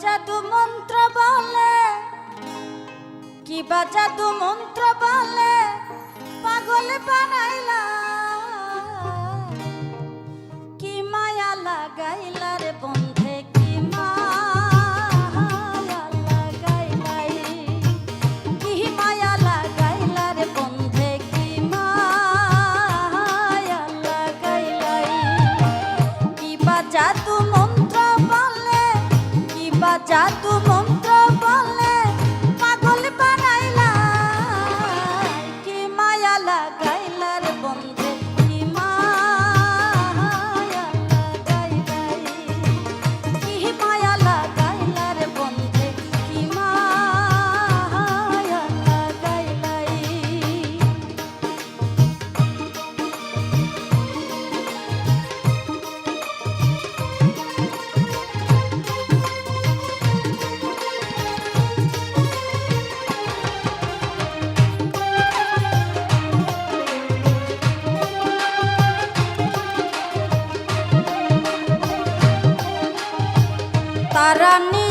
জাদু মন্ত্র বলে? কি বা জাদু মন্ত্র বলে? পাগল বানাইলা। কি মায়া লাগাইলা রে বন্ধে, কি মায়া লাগাইলাই। কি মায়া লাগাইলা রে বন্ধে, কি মায়া লাগাইলাই। কি বা জাদু মন্ত্র বলে পাগল বানাইলা কি মায়া লাগা। i Paranin.